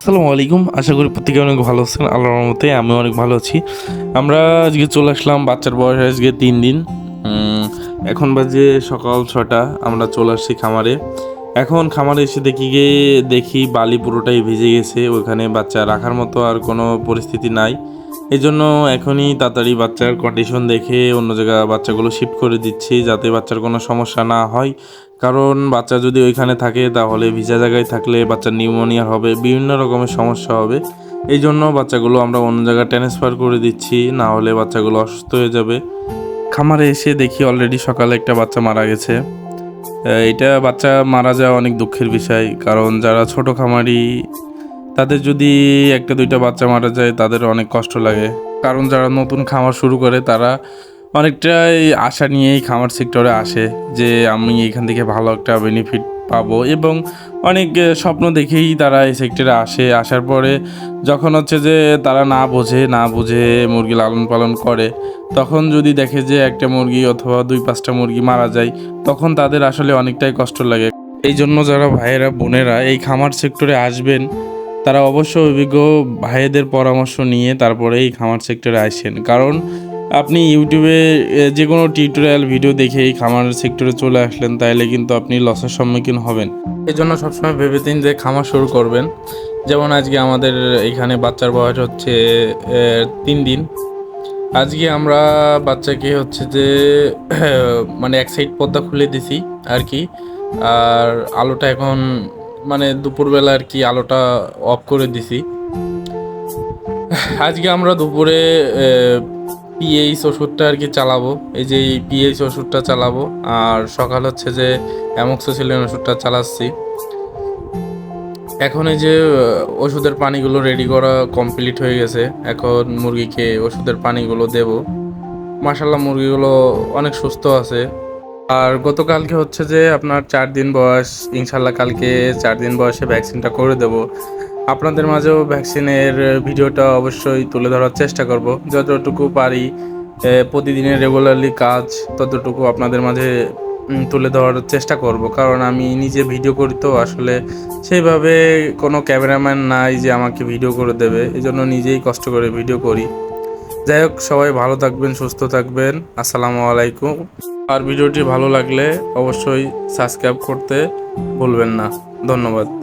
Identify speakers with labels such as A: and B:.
A: আসসালামু আলাইকুম। আশা করি প্রত্যেকে অনেক ভালো আছেন। আল্লাহর রহমতে আমি অনেক ভালো আছি। আমরা আজকে চলে আসলাম, বাচ্চার বয়স আজকে তিন দিন। এখন বাজে সকাল ছটা, আমরা চলে আসছি খামারে। এখন খামারে এসে দেখি গিয়ে দেখি বালি পুরোটাই ভিজে গেছে। ওখানে বাচ্চা রাখার মতো আর কোনো পরিস্থিতি নাই। এই জন্য এখনই তাড়াতাড়ি বাচ্চার কন্ডিশন দেখে অন্য জায়গায় বাচ্চাগুলো শিফট করে দিচ্ছি যাতে বাচ্চার কোনো সমস্যা না হয়। কারণ বাচ্চা যদি ওইখানে থাকে তাহলে ভিজা জায়গায় থাকলে বাচ্চার নিউমোনিয়া হবে, বিভিন্ন রকমের সমস্যা হবে। এই জন্য বাচ্চাগুলো আমরা অন্য জায়গায় ট্রান্সফার করে দিচ্ছি, না হলে বাচ্চাগুলো অসুস্থ হয়ে যাবে। খামারে এসে দেখি অলরেডি সকালে একটা বাচ্চা মারা গেছে। এটা বাচ্চা মারা যাওয়া অনেক দুঃখের বিষয়, কারণ যারা ছোট খামারি তাদের যদি একটা, দুইটা বাচ্চা মারা যায়, তাদের অনেক কষ্ট লাগে। কারণ যারা নতুন খামার শুরু করে, তারা অনেকটাই আশা নিয়েই খামার সেক্টরে আসে যে আমি এখান থেকে ভালো একটা বেনিফিট পাবো এবং অনেক স্বপ্ন দেখেই তারা এই সেক্টরে আসে। আসার পরে যখন হচ্ছে যে তারা না বোঝে, না বুঝে মুরগি লালন পালন করে, তখন যদি দেখে যে একটা মুরগি অথবা দুই, পাঁচটা মুরগি মারা যায়, তখন তাদের আসলে অনেকটাই কষ্ট লাগে। এই জন্য যারা ভাইয়েরা, বোনেরা এই খামার সেক্টরে আসবেন তারা অবশ্য অভিজ্ঞ ভাইয়েদের পরামর্শ নিয়ে তারপরে এই খামার সেক্টরে আসেন। কারণ আপনি ইউটিউবে যে কোনো টিউটোরিয়াল, ভিডিও দেখে এই খামার সেক্টরে চলে আসলেন তাহলে কিন্তু আপনি লসের সম্মুখীন হবেন। এই জন্য সবসময় ভেবেতেন যে খামার শুরু করবেন। যেমন আজকে আমাদের এখানে বাচ্চার বয়স হচ্ছে তিন দিন। আজকে আমরা বাচ্চাকে হচ্ছে যে মানে এক সাইড পর্দা খুলে দিছি আর কি। আর আলোটা এখন মানে দুপুরবেলা আর কি আলোটা অফ করে দিছি। আজকে আমরা দুপুরে পিএইচ ওষুধটা আর কি চালাবো। এই যে এই পিএইচ ওষুধটা চালাবো। আর সকাল হচ্ছে যে অ্যামক্সোসিলিন ওষুধটা চালাচ্ছি। এখন এই যে ওষুধের পানিগুলো রেডি করা কমপ্লিট হয়ে গেছে। এখন মুরগিকে ওষুধের পানিগুলো দেব। মাসাল্লাহ মুরগিগুলো অনেক সুস্থ আছে। আর গতকালকে হচ্ছে যে আপনার চার দিন বয়স, ইনশাল্লাহ কালকে চার দিন বয়সে ভ্যাকসিনটা করে দেব। আপনাদের মাঝেও ভ্যাকসিনের ভিডিওটা অবশ্যই তুলে ধরার চেষ্টা করব। যতটুকু পারি প্রতিদিনের রেগুলারলি কাজ ততটুকু আপনাদের মাঝে তুলে ধরার চেষ্টা করব। কারণ আমি নিজে ভিডিও করি তো, আসলে সেইভাবে কোনো ক্যামেরাম্যান নাই যে আমাকে ভিডিও করে দেবে। এই জন্য নিজেই কষ্ট করে ভিডিও করি। যাই হোক, সবাই ভালো থাকবেন, সুস্থ থাকবেন। আসসালামু আলাইকুম। আর ভিডিওটি ভালো লাগলে অবশ্যই সাবস্ক্রাইব করতে ভুলবেন না। ধন্যবাদ।